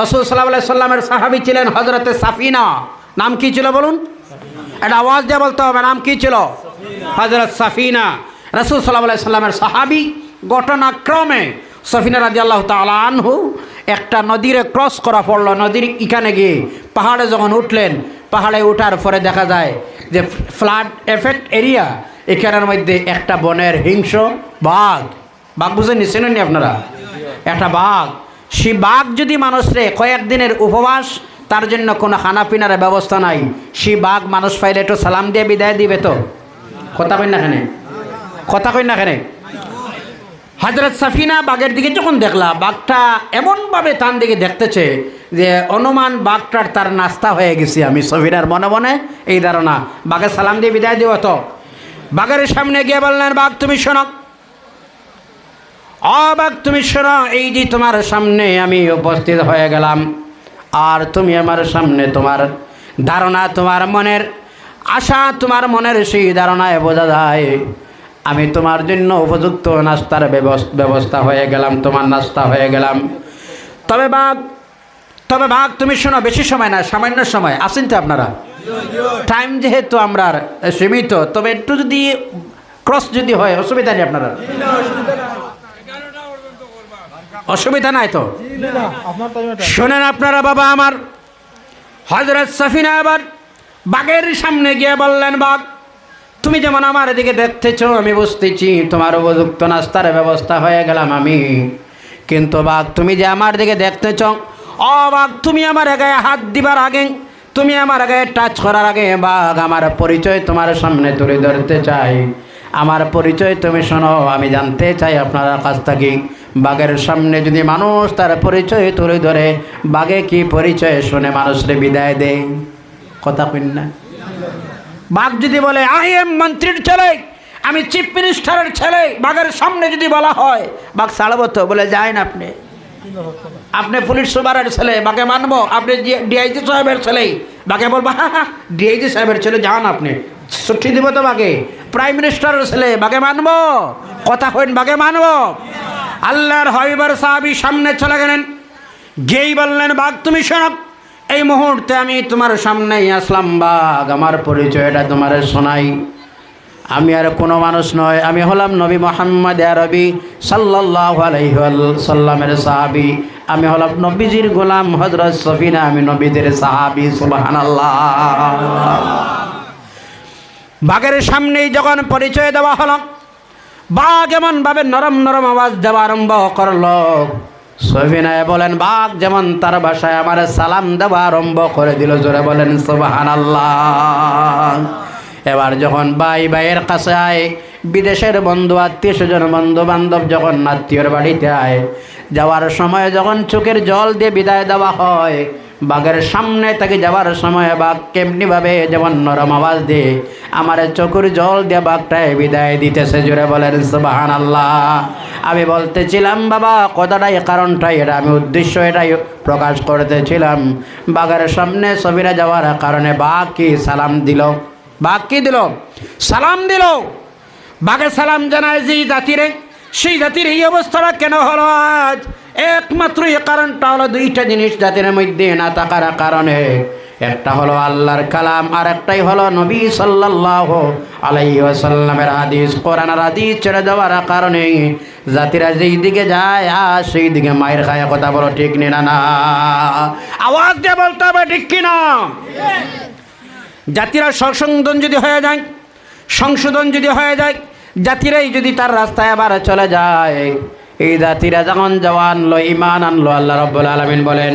রসুল সাল্লাহ সাল্লামের সাহাবি ছিলেন হজরতে সাফিনা। নাম কি ছিল বলুন? এটা আওয়াজ দিয়ে বলতে হবে, নাম কি ছিল? হজরত সাফিনা। রসুল সাল্লাহ সাল্লামের সাহাবি ঘটনাক্রমে সফিনা রাজি আল্লাহ আনহু একটা নদীরে ক্রস করা পড়ল। নদীর এখানে গিয়ে পাহাড়ে যখন উঠলেন, পাহাড়ে ওঠার পরে দেখা যায় যে ফ্লাড এফেক্ট এরিয়া, এখানের মধ্যে একটা বনের হিংস্র বাঘ। বাঘ বুঝে নিচ্ছেন আপনারা? একটা বাঘ। সেই বাঘ যদি মানুষ মানুষরে কয়েকদিনের উপবাস, তার জন্য কোনো খানা পিনার ব্যবস্থা নাই। সে বাঘ মানুষ পাইলে একটু সালাম দিয়ে বিদায় দিবে তো? কথা কই না খানে কথা কই না খানে হজরত সাফিনা বাঘের দিকে যখন দেখলা, বাঘটা এমনভাবে তার দিকে দেখতেছে যে অনুমান বাঘটার তার নাস্তা হয়ে গেছি। আমি সফিনার মনে মনে এই ধারণা। বাঘের সালাম দিয়ে বিদায় দিব তো। বাঘের সামনে গিয়ে বললেন, বাঘ, তুমি শোনো। অবাক, তুমি শোনো, এই যে তোমার সামনে আমি উপস্থিত হয়ে গেলাম। আর তুমি আমার সামনে তোমার ধারণা, তোমার মনের আশা, তোমার মনের সেই ধারণায় বোঝা যায়। আমি তোমার জন্য উপযুক্ত নাস্তার ব্যবস- ব্যবস্থা হয়ে গেলাম, তোমার নাস্তা হয়ে গেলাম। তবে বাঘ তবে বাঘ, তুমি শোনো, বেশি সময় না, সামান্য সময় আসেন তো আপনারা? টাইম যেহেতু আমরা সীমিত, তবে একটু যদি ক্রস যদি হয়, অসুবিধা নেই আপনারা। অসুবিধা নাই তো? শোনেন আপনারা বাবা আমার। হজরত সাফিনা আবার বাঘের সামনে গিয়ে বললেন, বাঘ, তুমি যেমন আমার এদিকে দেখতেছ, আমি বুঝতেছি তোমার উপযুক্ত নাস্তার ব্যবস্থা হয়ে গেলাম আমি। কিন্তু বাঘ, তুমি যে আমার দিকে দেখতেছ ও বাঘ, তুমি আমার গায়ে হাত দিবার আগে, তুমি আমার গায়ে টাচ করার আগে, বাঘ, আমার পরিচয় তোমার সামনে তুলে ধরতে চাই। আমার পরিচয় তুমি শোনো, আমি জানতে চাই আপনার কাছ থেকে। বাঘের সামনে যদি মানুষ তার পরিচয় তুলে ধরে, বাঘে কি পরিচয় শুনে মানুষরে বিদায় দেয়? কথা কইন না। বাঘ যদি বলে আই এম মন্ত্রীর ছেলে, আমি চিফ মিনিস্টারের ছেলে। বাঘের সামনে যদি বলা হয়, বাঘ ছাড়ব তো? বলে যায় না আপনি। আপনি পুলিশ সুপারের ছেলে, বাঘে মানবো। আপনি ডিআইজি সাহেবের ছেলে। বাঘে বলব হ্যাঁ হ্যাঁ ডিআইজি সাহেবের ছেলে, যান আপনি। ছুটি দিব তো বাঘে প্রাইম মিনিস্টারের ছেলে বাঘে মানব? কথা কইন বাঘে মানবো? আল্লাহর হবিবার সাহাবি সামনে চলে গেলেন। গেই বললেন, বাঘ, তুমি শোনো। এই মুহূর্তে আমি তোমার সামনেই আসলাম, বাঘ। আমার পরিচয়টা তোমার শোনাই। আমি আর কোনো মানুষ নয়। আমি হলাম নবী মোহাম্মদ আরবি সাল্লাহ সাল্লামের সাহাবি। আমি হলাম নবীজির গোলাম হজরত সফিনা। আমি নবীদের সাহাবি সুবাহান বাঘের সামনেই যখন পরিচয় দেওয়া হলো, বাঘ এমনভাবে নরম নরম আওয়াজ দেওয়া আরম্ভ করল। সফিনায় বলেন, বাঘ যেমন তার বাসায় আমার সালাম দেওয়া আরম্ভ করে দিল। জোরে বলেন সুবাহান এবার যখন ভাই ভাইয়ের কাছে আয়, বিদেশের বন্ধু, আত্মীয় স্বজন বন্ধু বান্ধব যখন আত্মীয়র বাড়িতে আয়, যাওয়ার সময় যখন চোখের জল দিয়ে বিদায় দেওয়া হয় বাঘের সামনে থেকে যাওয়ার সময় বাঘ কেমনিভাবে যেমন নরম আওয়াজ দিয়ে, আমার চোখের জল দিয়ে বাঘটায় বিদায় দিতেছে। জুড়ে বলেন সুবাহান আল্লাহ আমি বলতেছিলাম, বাবা কথাটাই কারণটাই, এটা আমি উদ্দেশ্য এটাই প্রকাশ করতেছিলাম। বাঘের সামনে ছবিরা যাওয়ার কারণে বাঘ কি সালাম দিল? বাঘ কি দিল? সালাম দিল। বাঘে সালাম জানায় যে জাতিরে, সেই জাতির এই অবস্থাটা কেন হলো আজ? একমাত্র এই কারণটা হলো দুইটা জিনিস জাতির মধ্যে না থাকার কারণে। একটা হলো আল্লাহর কালাম আর একটাই হলো নবী সাল্লাল্লাহ আলাইহি ওয়াসাল্লামের হাদিস কোরআনের হাদিস ছেড়ে দেওয়ার কারণে। জাতিরা যেই দিকে যায় আর সেই দিকে মায়ের খায়, কথা বলো ঠিক নি না না। আওয়াজ দিয়ে বলতে হবে ঠিক কিনা জাতিরা সংশোধন যদি হয়ে যায়, সংশোধন যদি হয়ে যায়, জাতিরাই যদি তার রাস্তায় আবার চলে যায় এই জাতিরা যখন জওয়ান আনলো ইমান আনলো, আল্লাহ রব্বুল আলমিন বলেন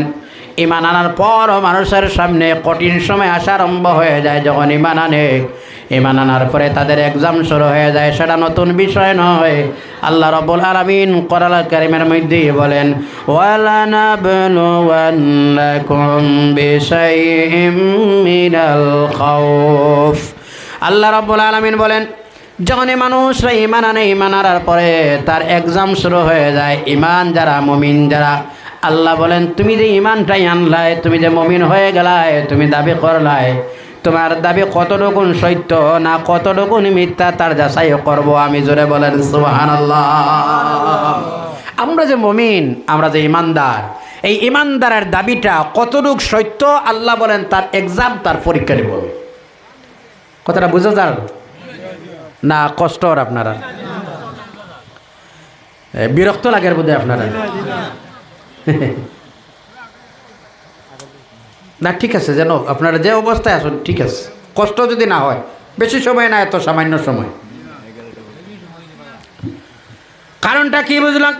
ইমান আনার পর মানুষের সামনে কঠিন সময় আসা আরম্ভ হয়ে যায় যখন ইমান আনে। ইমান আনার পরে তাদের এক্সাম শুরু হয়ে যায়, সেটা নতুন বিষয় নয়। আল্লাহ রব্বুল আলমিন করাল কারিমের মধ্যেই বলেন আল্লাহ রব্বুল আলমিন বলেন যখন মানুষরা ইমান আনে ইমান আনার পরে তার এক্সাম শুরু হয়ে যায়। ইমান যারা মমিন, যারা আল্লাহ বলেন, তুমি যে ইমানটাই আনলাই, তুমি যে মমিন হয়ে গেলায় তুমি দাবি করলাই, তোমার দাবি কতটুকুন সত্য না কতটুকুন মিথ্যা, তার যাচাই করব আমি জোরে বলেন, সুবহানাল্লাহ। আমরা যে মমিন, আমরা যে ইমানদার এই ইমানদারের দাবিটা কতটুক সত্য, আল্লাহ বলেন, তার এক্সাম তার পরীক্ষা নিব। কথাটা বুঝে যান না, কষ্ট আর আপনারা। বিরক্ত লাগে বোধহয় আপনারা। না, ঠিক আছে, যেন আপনারা যে অবস্থায় আসুন, ঠিক আছে। কষ্ট যদি না হয়, বেশি সময় না, এত সামান্য সময়। কারণটা কি বুঝলাম?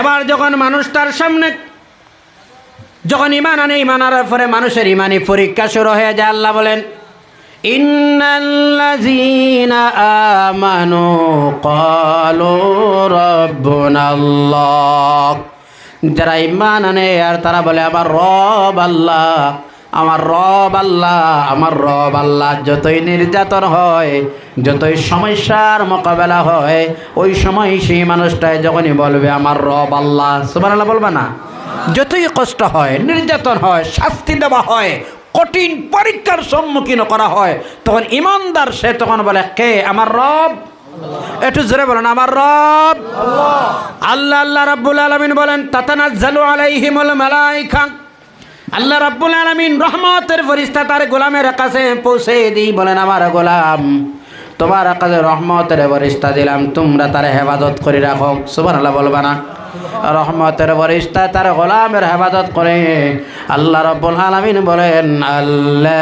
এবার যখন মানুষ তার সামনে, যখন ইমান আনে ইমান আনার পরে মানুষের ইমানি পরীক্ষা শুরু হয়ে যায়, আল্লাহ বলেন ইন্নাল্লাযীনা আমানু ক্বালু রাব্বুনাল্লাহ। যারা ইমান আনে আর তারা বলে, আমার রব আল্লাহ, আমার রব আল্লাহ, আমার রব আল্লাহ। যতই নির্যাতন হয়, যতই সমস্যার মোকাবেলা হয়, ওই সময় সেই মানুষটাই যখনই বলবে, আমার রব আল্লাহ সুবান আল্লাহ বলবে না। যতই কষ্ট হয়, নির্যাতন হয়, শাস্তি দেওয়া হয় কঠিন পরীক্ষার সম্মুখীন করা হয়। তখন ইমানদার সে তখন বলে, কে? আমার রব? একটু জোরে বলেন, আমার রব? আল্লাহ আল্লাহ রাব্বুল আলামিন বলেন, তাতানাজ্জালু আলাইহিমুল মালাইকা। আল্লাহ রাব্বুল আলামিন রহমতের ফেরেশতা তার গোলামের কাছে পৌঁছে দিই বলেন, আমার গোলাম, তোমার কাছে রহমতের ফেরেশতা দিলাম, তোমরা তার হেফাজত করে রাখো। সুবহানাল্লাহ বলবা না। রহমতের বরিষ্ঠা তার গোলামের হেফাজত করে। আল্লাহ রব্বুল আলমিন বলেন আল্লাহ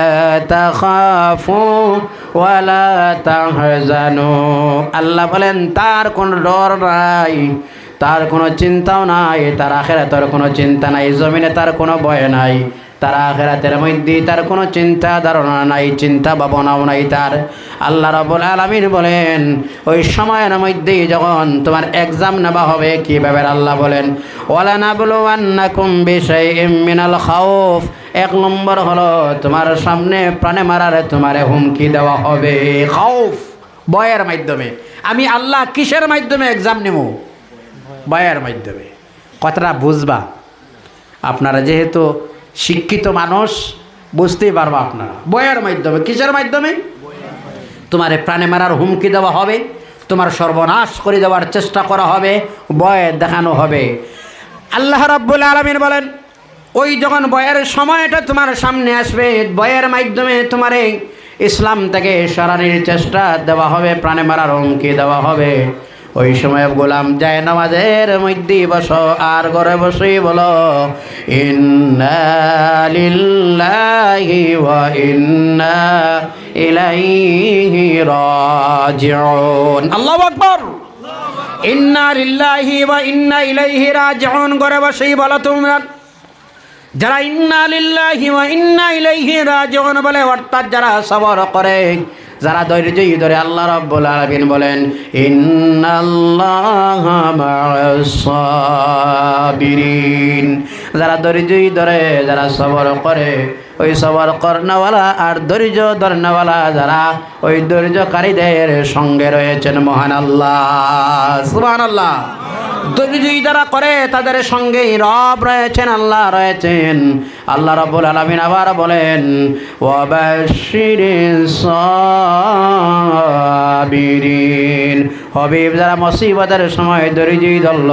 আল্লাহ বলেন, তার কোনো ডর নাই, তার কোনো চিন্তাও নাই, তার আখেরাতের কোনো চিন্তা নাই, জমিনে তার কোনো ভয় নাই। তার আখেরাতের মধ্যে তার কোনো চিন্তা ধারণা নাই, চিন্তা ভাবনাও নাই তার। আল্লাহ রবুল আলমিন বলেন, ওই সময়ের মধ্যেই যখন তোমার এক্সাম নেওয়া হবে, কীভাবে আল্লাহ বলেন ওয়ালানা বলো আন্নাকুম বিষয় মিনাল খাউফ এক নম্বর হলো, তোমার সামনে প্রাণে মারার তোমার হুমকি দেওয়া হবে। খাউফ বয়ের মাধ্যমে। আমি আল্লাহ কিসের মাধ্যমে এক্সাম নেব? বয়ের মাধ্যমে। কথাটা বুঝবা। আপনারা যেহেতু শিক্ষিত মানুষ, বুঝতেই পারবা আপনারা। বইয়ের মাধ্যমে, কিসের মাধ্যমে? তোমার প্রাণে মারার হুমকি দেওয়া হবে, তোমার সর্বনাশ করে দেওয়ার চেষ্টা করা হবে, বয় দেখানো হবে। আল্লাহ রাব্বুল আলমিন বলেন, ওই যখন বয়ের সময়টা তোমার সামনে আসবে, বয়ের মাধ্যমে তোমার ইসলাম থেকে সরানির চেষ্টা দেওয়া হবে, প্রাণে মারার হুমকি দেওয়া হবে। ওই সময় গোলাম যায় নামাজের মধ্যে বসো আর ঘরে বসেই বলো, ইন্না ইলাইহি ইলাইহি ঘরে বসেই যারা ইন্না লিল্লাহি ওয়া ইন্না ইলাইহি রাজিউন বলে, অর্থাৎ যারা সবর করে যারা ধৈর্যই ধরে আল্লাহ রাব্বুল আলামিন বলেন, ইন্নাল্লাহা মা'আস সাবিরিন। যারা ধৈর্যই ধরে, যারা সবর করে, ওই সবর করনাওয়ালা আর ধৈর্য ধরনাওয়ালা যারা ওই ধৈর্যকারীদের সঙ্গে রয়েছেন, মহান আল্লাহ। সুবহানাল্লাহ। ধৈর্যই যারা করে, তাদের সঙ্গেই রব রয়েছেন, আল্লাহ রয়েছেন। আল্লাহ রব্বুল আলমিন আবার বলেন সাবিরিন। হবিব, যারা মুসিবতের সময় ধৈর্যই ধরল,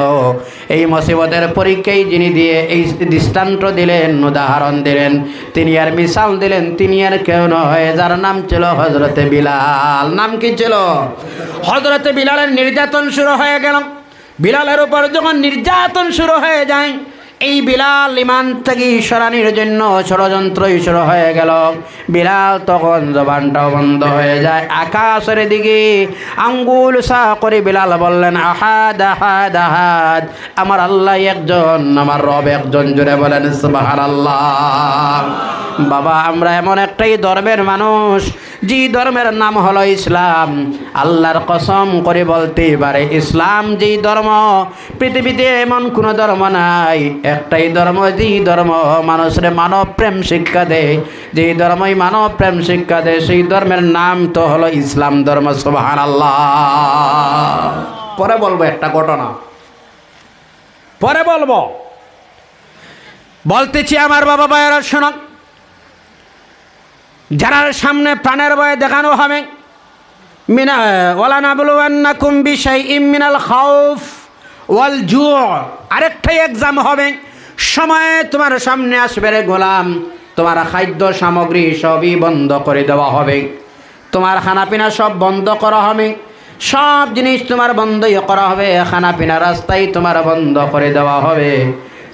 এই মুসিবতের পরীক্ষায় যিনি দিয়ে এই দৃষ্টান্ত দিলেন, উদাহরণ দিলেন, তিনি আর মিসাল দিলেন, তিনি আর কেউ নয়, যার নাম ছিল হজরতে বিলাল। নাম কি ছিল? হজরতে বিলালের নির্যাতন শুরু হয়ে গেল। বিলালের উপর যখন নির্যাতন শুরু হয়ে যায়, এই বিলাল ইমান থেকে সরানির জন্য ষড়যন্ত্রই শুরু হয়ে গেল। বিলাল তখন জবানটাও বন্ধ হয়ে যায়, আকাশের দিকে আঙ্গুল সা করে বিলাল বললেন, আহাদ আহাদ আহাদ, আমার আল্লাহ একজন, আমার রব একজন। জুড়ে বলেন সুবাহান আল্লাহ বাবা, আমরা এমন একটাই ধর্মের মানুষ, যে ধর্মের নাম হলো ইসলাম। আল্লাহর কসম করে বলতে পারে, ইসলাম যেই ধর্ম, পৃথিবীতে এমন কোনো ধর্ম নাই। একটাই ধর্ম যেই ধর্ম মানুষের মানব প্রেম শিক্ষা দেয়। যেই ধর্মই মানব প্রেম শিক্ষা দেয়, সেই ধর্মের নাম তো হলো ইসলাম ধর্ম সুবহান আল্লাহ পরে বলব একটা ঘটনা। পরে বলব। বলতেছি আমার বাবা ভাইয়েরা শোনক যারা সামনে প্রাণের ভয়ে দেখানো হবে, মিনা, ওয়ালা নাবলুয়ান্নাকুম বিশাইইম মিনাল খাউফ ওয়াল জু আরেকটাই এক্সাম হবে, সময়ে তোমার সামনে আসবে রে গোলাম। তোমার খাদ্য সামগ্রী সবই বন্ধ করে দেওয়া হবে। তোমার খানাপিনা সব বন্ধ করা হবে। সব জিনিস তোমার বন্ধই করা হবে। খানাপিনা রাস্তায় তোমার বন্ধ করে দেওয়া হবে।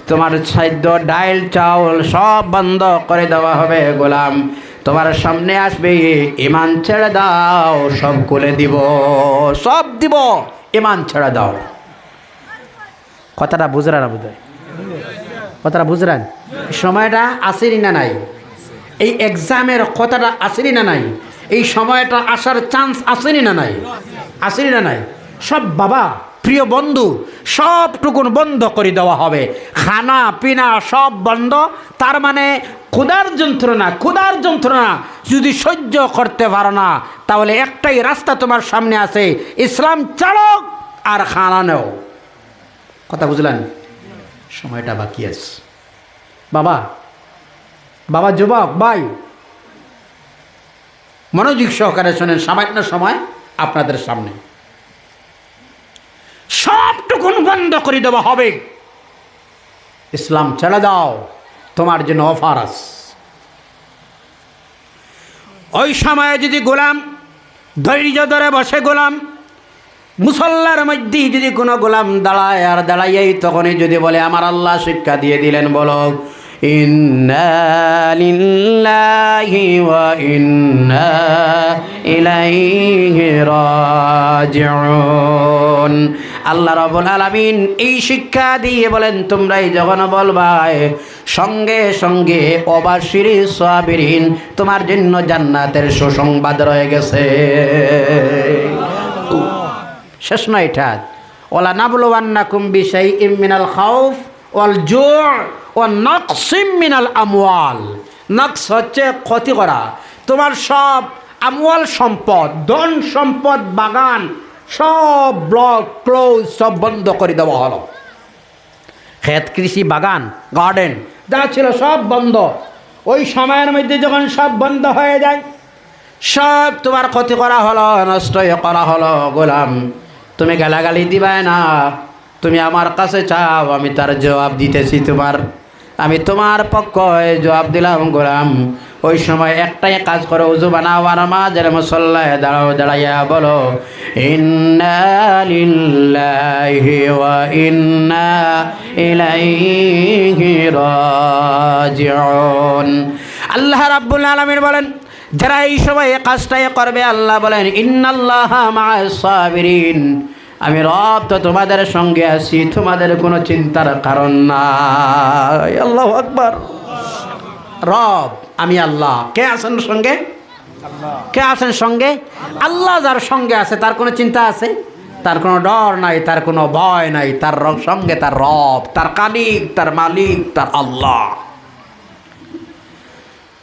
তোমার খাদ্য, ডাইল, চাউল সব বন্ধ করে দেওয়া হবে গোলাম। তোমার সামনে আসবে ইমান ছেড়ে দাও, সব খুলে দিব, সব দিব ইমান ছেড়ে দাও। কথাটা বুঝরা না বুঝে কথাটা বুঝলেন? সময়টা আসেনি না নাই? এই এক্সামের কথাটা আসেনি না নাই? এই সময়টা আসার চান্স আসেনি না নাই? আসেনি না নাই? সব বাবা, প্রিয় বন্ধু, সবটুকুন বন্ধ করে দেওয়া হবে। খানা, পিনা সব বন্ধ, তার মানে ক্ষুধার যন্ত্রণা ক্ষুধার যন্ত্রণা যদি সহ্য করতে পারো না, তাহলে একটাই রাস্তা তোমার সামনে আছে, ইসলাম চালক আর খানা নেও। কথা বুঝলেন? সময়টা বাকি আছে। বাবা বাবা, যুবক, ভাই, মনোযোগ সহকারে শোনেন, সামান্য সময় আপনাদের সামনে। সবটুকুন বন্ধ করে দেওয়া হবে। ইসলাম ছেড়ে দাও। তোমার জন্য অফার আস ওই সময়ে যদি গোলাম ধৈর্য ধরে বসে গোলাম, মুসল্লার মধ্যেই যদি কোনো গোলাম দাঁড়ায় আর দাঁড়াইয়াই, তখনই যদি বলে, আমার আল্লাহ শিক্ষা দিয়ে দিলেন, বলো। আল্লাহ রাব্বুল আলামিন এই শিক্ষা দিয়ে বলেন, তোমরাই যখন বলবাই সঙ্গে সঙ্গে অবাসির সাবিরিন, তোমার জন্য জান্নাতের সুসংবাদ রয়ে গেছে। শেষ নয় এটা। ওলা নাবলুয়ান্নাকুম বিশাই মিনাল খাউফ ওয়াল জু' ও নকসিম মিনাল আমওয়াল। নকস হচ্ছে ক্ষতি করা। তোমার সব আমওয়াল সম্পদ, ধন সম্পদ, বাগান, সব ব্লক, ক্লোজ, সব বন্ধ করে দেওয়া হলো। ক্ষেত, কৃষি, বাগান গার্ডেন যা ছিল সব বন্ধ। ওই সময়ের মধ্যে যখন সব বন্ধ হয়ে যায়, সব তোমার ক্ষতি করা হলো নষ্ট করা হলো, গোলাম। তুমি গালাগালি দিবাই না। তুমি আমার কাছে চাও, আমি তার জবাব দিতেছি তোমার। আমি তোমার পক্ষে জবাব দিলাম, গোলাম। ওই সময় একটাই কাজ করো, উজু বানাও আর মাঝের মুসল্লায় দাঁড়াও, দাঁড়াইয়া বলো ওয়া ইন্না আল্লাহ রাব্বুল আলামিন বলেন, যারা এই সময় এ কাজটাই করবে, আল্লাহ বলেন, ইন্নাল্লাহ আমি রব তো তোমাদের সঙ্গে আছি, তোমাদের কোনো চিন্তার কারণ নাই। আল্লাহ আকবার। রব, আমি আল্লাহ। কে আছেন সঙ্গে? কে আছেন সঙ্গে? আল্লাহ যার সঙ্গে আছে, তার কোনো চিন্তা আছে? তার কোনো ডর নাই, তার কোনো ভয় নাই, তার সঙ্গে তার রব, তার কালিক তার মালিক, তার আল্লাহ।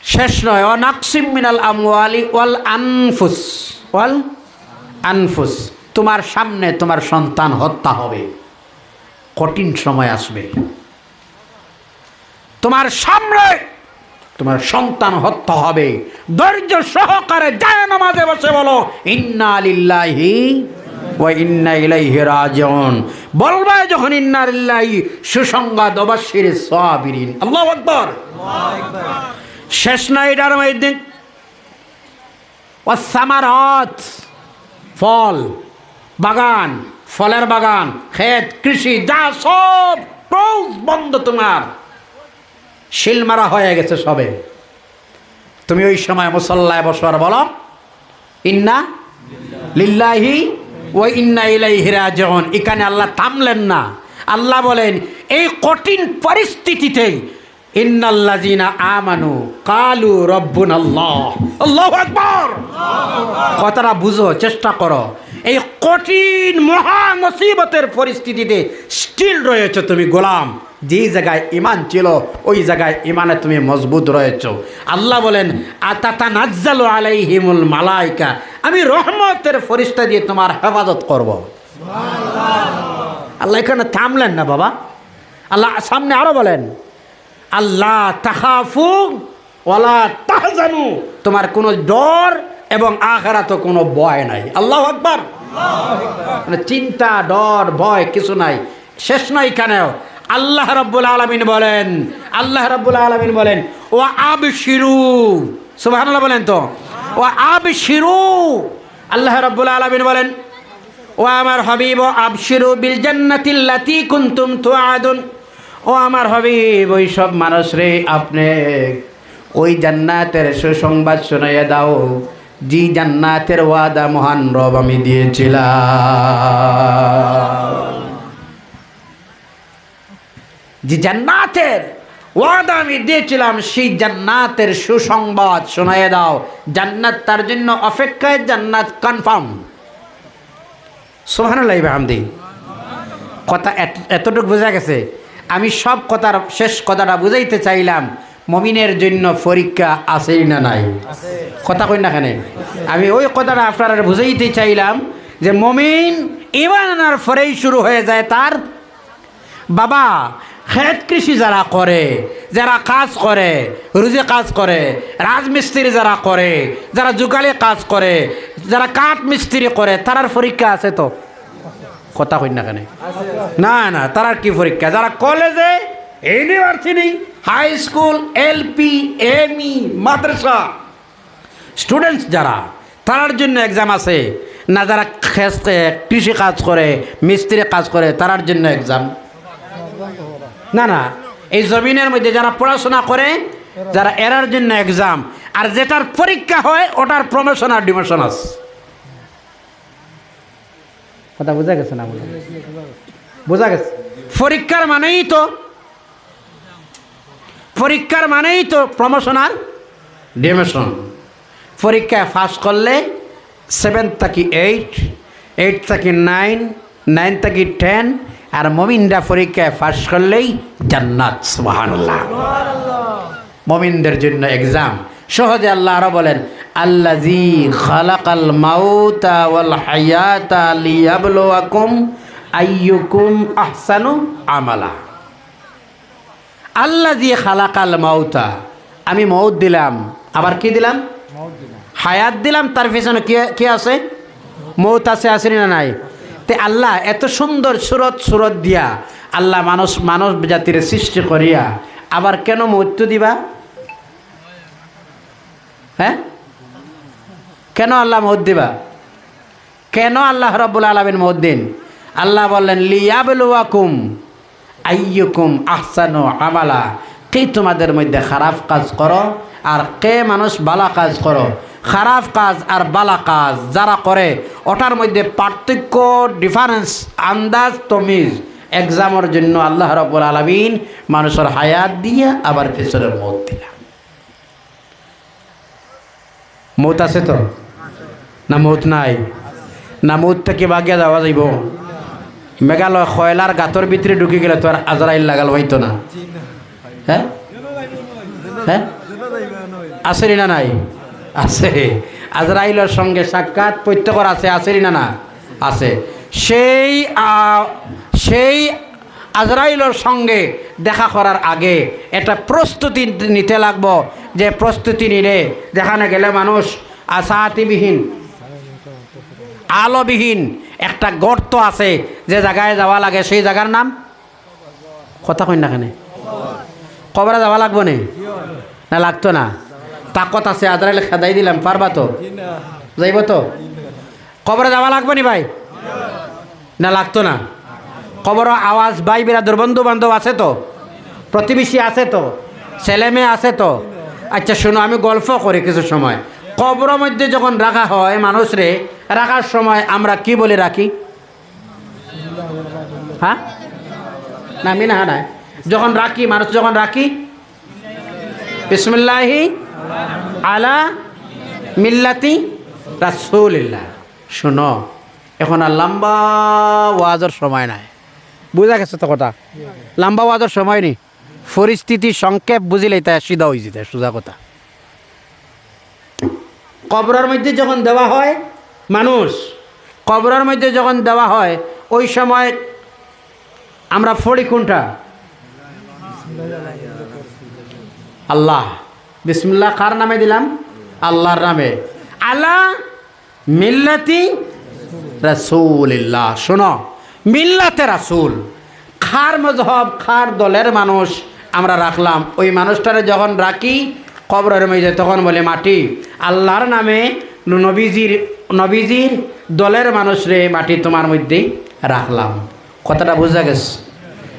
শেষ নয় ও নাকসিম মিনাল আমওয়ালি ওয়াল আনফুস ওয়াল আনফুস। তোমার সামনে তোমার সন্তান হত্যা হবে। কঠিন সময় আসবে। তোমার সামনে তোমার সন্তান হত্যা হবে। ধৈর্য সহকারে যায় নামাজে বসে বলো, ইন্না লিল্লাহি ওয়া ইন্না যখন সুসংবাদ অবশ্যের শেষ না এটার মধ্যে সামারত, ফল, বাগান, ফলের বাগান, ক্ষেত, কৃষি, যা সব বন্ধ তোমার। শিল মারা হয়ে গেছে সবে। তুমি ওই সময় মুসল্লায় বসবার বলো, ইন্না লিল্লাহি ও ইন্না ইলাইহি রাজিউন। এখানে আল্লাহ থামলেন না। আল্লাহ বলেন, এই কঠিন পরিস্থিতিতেই ইন্নাল্লাজিনা আমানু কালু রব্বুন আল্লাহ আল্লাহ আকবার। কথাটা বুঝো, চেষ্টা করো। এই কঠিন মহা মুসিবতের পরিস্থিতিতে স্টিল রয়েছে তুমি গোলাম। যেই জায়গায় ইমান ছিল, ওই জায়গায় ইমানে তুমি মজবুত রয়েছ। আল্লাহ বলেন আতাতা নাজ্জালু আলাইহিমুল মালাইকা আমি রহমতের ফরিস্তা দিয়ে তোমার হেফাজত করব। আল্লাহ এখানে থামলেন না বাবা। আল্লাহ সামনে আরও বলেন আল্লাহ তাহাফু ওয়ালা তাহজানু তোমার কোনো ডর এবং আখেরাতে কোনো ভয় নাই। আল্লাহ আকবার। মানে চিন্তা, ডর, ভয় কিছু নাই। শেষ নয় এখানেও। আল্লাহ রব্বুল আলমিন বলেন, আল্লাহ রব্বুল আলমিন বলেন ও আব শিরু সুবহানাল্লাহ বলেন তো ও আব শিরু আল্লাহ রব্বুল আলমিন বলেন ও আমার হবিব, আবশিরু বিল জান্নাতিল্লাতি কুনতুম তুআদুন ও আমার হবিব, ওই সব মানুষ রে, আপনি ওই জান্নাতের সুসংবাদ শোনাইয়া দাও জি জান্নাতের ওয়াদা মহান রব আমি দিয়েছিলাম। যে জান্নাতের ওয়াদা আমি দিয়েছিলাম, সেই জান্নাতের সুসংবাদ শোনাইয়া দাও। জান্নাত তার জন্য অপেক্ষায়, জান্নাত কনফার্ম সোহানুল্লাহ হামদি। কথা এত- এতটুকু বোঝা গেছে। আমি সব কথার শেষ কথাটা বুঝাইতে চাইলাম, মমিনের জন্য পরীক্ষা আছেই না নাই? কথা কই না কেন? আমি ওই কথাটা আপনারা বুঝাইতে চাইলাম যে মমিন ইমান আনার পরেই শুরু হয়ে যায় তার বাবা। খেত কৃষি যারা করে, যারা কাজ করে, রুজে কাজ করে, রাজমিস্ত্রি যারা করে, যারা যুগালি কাজ করে, যারা কাঠ মিস্ত্রি করে, তারার পরীক্ষা আছে তো? কথা কই না কেন? না না, তারার কি পরীক্ষা? যারা কলেজে university high school LP ME মাদ্রাসা স্টুডেন্টস যারা, তারার জন্য এক্সাম আছে। না, যারা কৃষি কাজ করে, মিস্ত্রি কাজ করে, তারার জন্য এক্সাম না না। এই জমিনের মধ্যে যারা পড়াশোনা করে, যারা এরার জন্য এক্সাম আর যেটার পরীক্ষা হয়, ওটার প্রমোশন আর ডিমোশন আছে। কথা বোঝা গেছে না বোঝা গেছে? পরীক্ষার মানেই তো, পরীক্ষার মানেই তো প্রমোশন আর ডিমোশন পরীক্ষায় পাস করলে সেভেন থাকি এইট এইট থাকি নাইন নাইন থাকি টেন আর মমিনরা পরীক্ষায় পাস করলেই জান্নাত সুবহানাল্লাহ। মমিনদের জন্য এক্সাম সহজে আল্লাহ আরও বলেন আল্লাজি খালাকাল মাউতা ওয়াল হায়াতা লিয়াবলুয়াকুম আইয়ুকুম আহসানু আমালা। আল্লাজি খালাকাল মাউতা। আমি মৌত দিলাম। আবার কি দিলাম? হায়াত দিলাম। তার পিছনে কি কি আছে? মৌত আছে আসেনি না নাই? তে আল্লাহ এত সুন্দর সুরত সুরত দিয়া আল্লাহ মানুষ মানব জাতির সৃষ্টি করিয়া আবার কেন মৃত্যু দিবা? হ্যাঁ? কেন আল্লাহ মত দিবা? কেন আল্লাহ রব্বুল আলমিন মত দিন? আল্লাহ বললেন, লিয়াবলুয়াকুম আইয়ুকুম আহসানু আমালা। কে তোমাদের মধ্যে খারাপ কাজ করো? আর কে মানুষ বালা কাজ করো? খারাপ কাজ আর বালা কাজ যারা করে, ওটার মধ্যে পার্থক্য ডিফারেন্স আন্দাজ, তমিজ। এক্সামের জন্য আল্লাহ রব্বুল আলমিন মানুষের হায়াত দিয়ে আবার পেছনের মত দিলাম মত আছে তো? না মত নাই? না মত থেকে বাগিয়া যাওয়া যাইব? মেঘালয় খয়লার গাতর ভিতরে ঢুকে গেলে তো আর আজরাইল লাগাল হইতো না। হ্যাঁ? হ্যাঁ? আসেনি না নাই? আছে। আজরাইলের সঙ্গে সাক্ষাৎ প্রত্যেকর আছে, আসেনি না না? আছে। সেই সেই আজরাইলের সঙ্গে দেখা করার আগে এটা প্রস্তুতি নিতে লাগব যে প্রস্তুতি নিলে যেখানে গেলে মানুষ আশাতিবিহীন আলোবিহীন একটা গর্ত আছে যে জায়গায় যাওয়া লাগে। সেই জায়গার নাম? কথা কই না কেন? কবরে যাওয়া লাগবো নে? না, লাগতো না। তাকত আছে, আদরাইলে খেদাই দিলাম, পারবা তো? যাইব তো? কবরে যাওয়া লাগবে নি ভাই? না, লাগতো না। কবর আওয়াজ ভাই, বিরাদর বন্ধু বান্ধব আছে তো? প্রতিবেশী আছে তো? ছেলে মেয়ে আছে তো? আচ্ছা শোনো, আমি গল্প করি কিছু সময়। কবর মধ্যে যখন রাখা হয় মানুষরে রাখার সময় আমরা কি বলে রাখি? হ্যাঁ? না আমি না হ্যাঁ না যখন রাখি, মানুষ যখন রাখি, বিসমুল্লাহি আলা মিল্লাতি রাসুলিল্লাহ। শোনো, এখন আর লম্বা ওয়াজের সময় নাই। বুঝা গেছে তো কথা? লম্বা ওয়াজের সময় নেই। পরিস্থিতি সংক্ষেপ বুঝিলে তাই সিধা হয়ে যেতে, সোজা কথা। কবরের মধ্যে যখন দেওয়া হয়, মানুষ, কবরের মধ্যে যখন দেওয়া হয়, ওই সময় আমরা ফড়ি কোনটা? আল্লাহ। বিসমুল্লাহ কার নামে দিলাম? আল্লাহর নামে। আল্লাহ মিল্লাতি রাসূলিল্লাহ। শোনো, মিল্লাতে রাসূল, খার মজহব খার দলের মানুষ আমরা রাখলাম। ওই মানুষটারে যখন রাখি, কবরের মধ্যে তখন বলে মাটি। আল্লাহর নামে নবীজির নবীজির দলের মানুষ রে মাটি তোমার মধ্যেই রাখলাম। কথাটা বোঝা গেছে।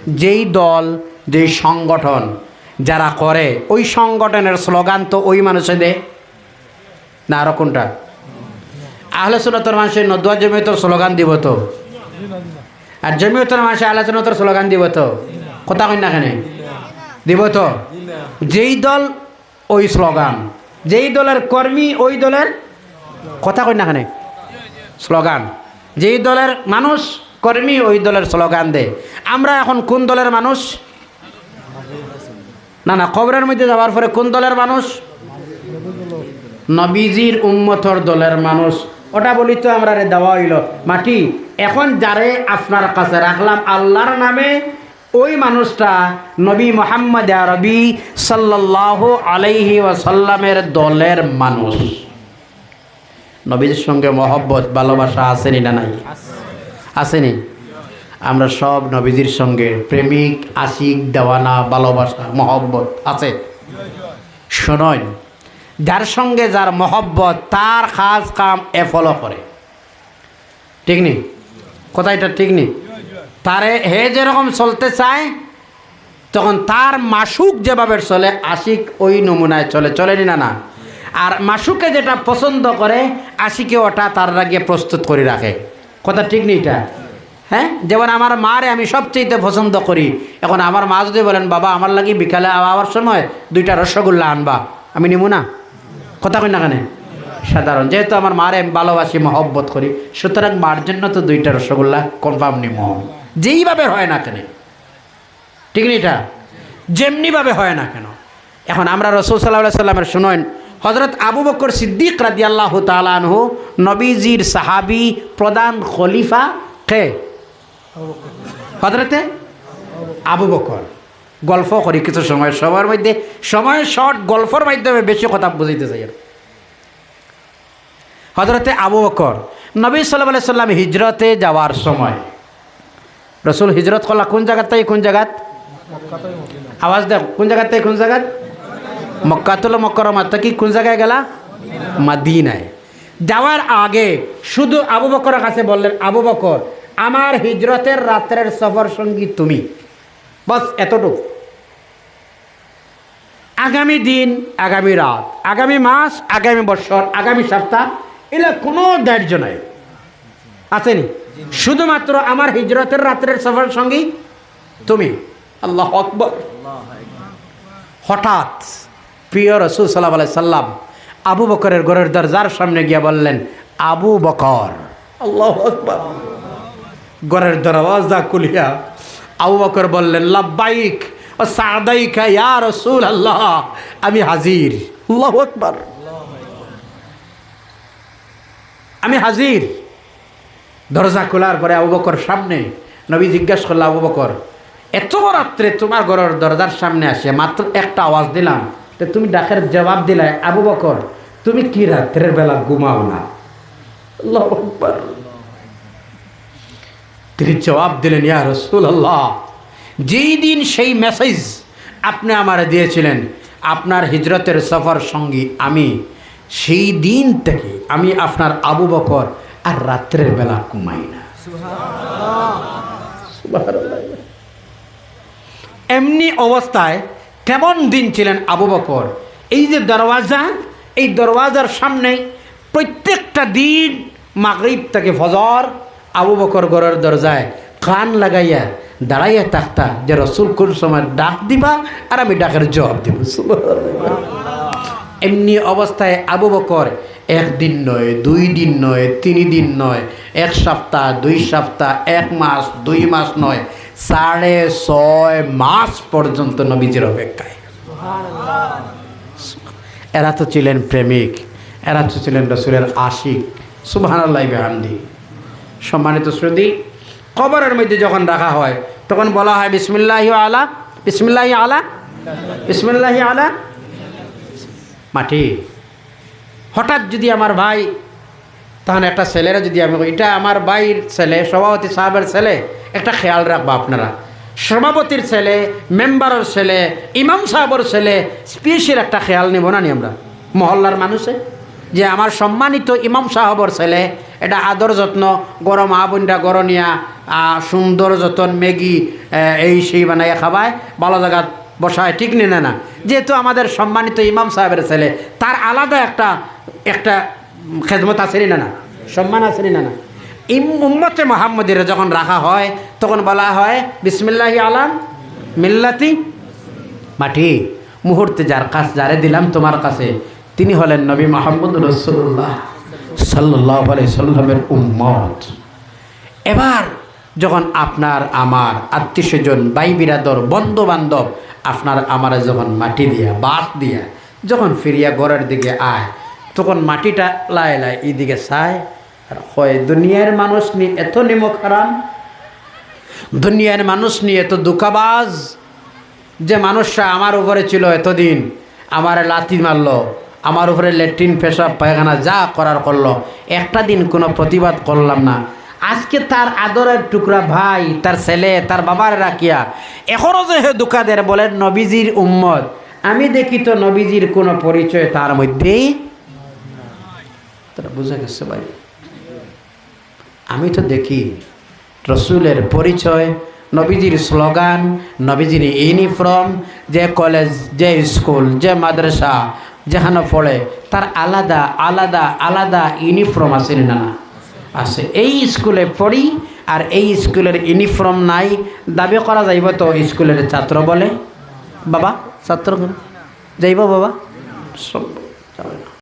যেই দল যেই সংগঠন যারা করে, ওই সংগঠনের স্লোগান তো ওই মানুষে দে না, আরও কোনটা? আহলে সুনতর মানুষের নদুয়া জমিয়তর স্লোগান দিব তো। আর জমিয়তর মানুষের আহলে সুনতর স্লোগান দিব তো। কথা কই না কেন? দিব তো। যেই দল, ওই স্লোগান। যেই দলের কর্মী, ওই দলের কথা কই না কেন? স্লোগান। যেই দলের মানুষ, কর্মী, ওই দলের স্লোগান দে। আমরা এখন কোন দলের মানুষ? না না খবরের মধ্যে যাওয়ার পরে কোন দলের মানুষ? নবীজির উম্মতর দলের মানুষ। ওটা বলি তো আমরা রে দেওয়া হইল। মাটি এখন যারে আপনার কাছে রাখলাম আল্লাহর নামে, ওই মানুষটা নবী মোহাম্মদ আরবি সাল্লাহ আলাইহি ওয়াসাল্লামের দলের মানুষ। নবীজির সঙ্গে মহব্বত, ভালোবাসা আসেনি না নাই? আসেনি। আমরা সব নবীজির সঙ্গে প্রেমিক, আশিক, দেওয়ানা, ভালোবাসা, মহব্বত আছে। শোনয় যার সঙ্গে যার মহব্বত, তার খাস কাম এ ফলো করে। ঠিক নেই কথা এটা ঠিক নেই তারে হে যেরকম চলতে চায়, তখন তার মাসুক যেভাবে চলে, আশিক ওই নমুনায় চলে। চলেনি না না আর মাসুকে যেটা পছন্দ করে, আশিকে ওটা তার আগে প্রস্তুত করে রাখে। কথা ঠিক নেই এটা? হ্যাঁ? যেমন আমার মারে আমি সবচেয়ে পছন্দ করি। এখন আমার মা যদি বলেন, বাবা, আমার লাগি বিকালে আবার সময় দুইটা রসগোল্লা আনবা। আমি নিব না? কথা কই না কেন? সাধারণ। যেহেতু আমার মারে আমি ভালোবাসি, মহব্বত করি, সুতরাং মার জন্য তো দুইটা রসগোল্লা কনফার্ম নিব যেইভাবে হয় না কেন? ঠিক নেই এটা? যেমনিভাবে হয় না কেন? এখন আমরা রসুল সাল্লাহ সাল্লামের শুনেন হজরত আবু বকর সিদ্দিক রাদি আল্লাহ তালানহু নবীজির সাহাবি প্রধান খলিফা কে? হজরতে আবু বকর, গল্প করি কিছু সময় সবার মধ্যে। সময় শর্ট গল্পর মাধ্যমে বেশি কথা বুঝাইতে চাই হজরতে আবু বকর, নবী সাল্লাহ সাল্লাম হিজরতে যাওয়ার সময়, রসুল হিজরত করলা কোন জায়গার তাই কোন জায়গাত আওয়াজ দেখ কোন জায়গার তাই কোন জায়গাত মক্কাতুল মক্করমা তা কি কোন জায়গায় গেলা? মাদিনায়। যাওয়ার আগে শুধু আবু বকরের কাছে বললেন, আবু বকর আমার হিজরতের রাত্রের সফর সঙ্গী তুমি। বস এতটুকু। আগামী দিন, আগামী রাত, আগামী মাস, আগামী বছর, আগামী সপ্তাহ এগুলো কোনো দায়িত্ব নাই। আসেনি? শুধুমাত্র আমার হিজরতের রাত্রের সফর সঙ্গী তুমি। আল্লাহ আকবর। হঠাৎ প্রিয় রসুল সাল্লাহ আলাই সাল্লাম আবু বকরের ঘরের দরজার সামনে গিয়ে বললেন, আবু বকর। আল্লাহ আকবর। ঘরের দরওয়াজা কুলিয়া আবু বকর বললেন লাব্বাইক ও সাদাইকা ইয়া রসুল আল্লাহ আমি হাজির। আল্লাহ আকবর। আমি হাজির। দরজা খোলার পরে আবু বকর সামনে নবী জিজ্ঞাসা করল আবু বকর এত রাত্রে তোমার ঘরের দরজার সামনে আসে মাত্র একটা আওয়াজ দিলাম তো তুমি ডাকের জবাব দিলে আবু বকর তুমি কি রাত্রের বেলা ঘুমাও না? আল্লাহু আকবার। তিনি জবাব দিলেন, ইয়া রসুল আল্লাহ যেই দিন সেই মেসেজ আপনি আমার দিয়েছিলেন, আপনার হিজরতের সফর সঙ্গী আমি, সেই দিন থেকে আমি আপনার আবু বকর আর রাত্রের বেলা ঘুমাই না। এমনি অবস্থায় কেমন দিন ছিলেন আবু বকর? এই যে দরওয়াজা, এই দরওয়াজার সামনে প্রত্যেকটা দিন মাগরিব থেকে ফজর আবু বকর ঘরের দরজায় কান লাগাইয়া দাঁড়াইয়া থাকতা যে রসুল কোন সময় ডাক দিবা আর আমি ডাকের জবাব দিব। এমনি অবস্থায় আবু বকর একদিন নয়, দুই দিন নয়, তিন দিন নয়, এক সপ্তাহ, দুই সপ্তাহ, এক মাস, দুই মাস নয়, সাড়ে ছয় মাস পর্যন্ত নবীজির অপেক্ষায়। এরা তো ছিলেন প্রেমিক, এরা তো ছিলেন রসুলের আশিক। সুবহানাল্লাহ বেহামদি। সম্মানিত শ্রুতি, কবরের মধ্যে যখন রাখা হয়, তখন বলা হয় বিসমিল্লাহি আলা বিসমিল্লাহি আলা বিসমিল্লাহি আলা মাটি। হঠাৎ যদি আমার ভাই তখন একটা ছেলেরা যদি আমি এটা আমার ভাইয়ের ছেলে, সভাপতি সাহেবের ছেলে, একটা খেয়াল রাখবা আপনারা। সভাপতির ছেলে, মেম্বারের ছেলে, ইমাম সাহেবের ছেলে, স্পেশাল একটা খেয়াল নেব না নি আমরা? মহল্লার মানুষে? যে আমার সম্মানিত ইমাম সাহেবর ছেলে, এটা আদর যত্ন, গরম আবুন্ডা গরনিয়া সুন্দর যতন ম্যাগি এই সেই বানাইয়া খাবায়, ভালো জায়গা বসায়, ঠিক নিনে না যেহেতু আমাদের সম্মানিত ইমাম সাহেবের ছেলে, তার আলাদা একটা একটা খেদমত আছে না না? সম্মান আছে না না? উম্মতে মোহাম্মদের যখন রাখা হয়, তখন বলা হয়, বিসমিল্লাহি আলাম, মিল্লাতি মাটি। মুহূর্তে যার কাছ, যারে দিলাম তোমার কাছে। তিনি হলেন নবী মোহাম্মদ রসুল্লাহ সাল্লাহ সাল্লামের উম্মত। এবার যখন আপনার, আমার আত্মীয় স্বজন বাই বিরাদর বন্ধু বান্ধব আপনার আমার যখন মাটি দিয়া বাস দিয়া যখন ফিরিয়া ঘরের দিকে আয়, তখন মাটিটা লাই লাই এইদিকে চায়, আর হয় দুনিয়ার মানুষ নিয়ে এত নিমক হারাম দুনিয়ার মানুষ নিয়ে এত দুঃখাবাজ, যে মানুষরা আমার উপরে ছিল এতদিন, আমার লাথি মারলো আমার উপরে ল্যাট্রিন পেশাব, পায়খানা যা করার করল, একটা দিন কোনো প্রতিবাদ করলাম না। আজকে তার আদরের টুকরা ভাই, তার ছেলে, তার বাবার রাখিয়া এখনও যে হে দুকাদের বলেন নবীজির উম্মত, আমি দেখি তো নবীজির কোনো পরিচয় তার মধ্যেই তারা বুঝে গেছে ভাই? আমি তো দেখি রসুলের পরিচয়, নবীজির স্লোগান, নবীজির ইউনিফর্ম, যে কলেজ, যে স্কুল, যে মাদ্রাসা যেখানে পড়ে, তার আলাদা আলাদা আলাদা ইউনিফর্ম আছে না না আছে। এই স্কুলে পড়ি আর এই স্কুলের ইউনিফর্ম নাই। দাবি করা যাইব তো স্কুলের ছাত্র বলে। বাবা, ছাত্র যাইব বাবা? সব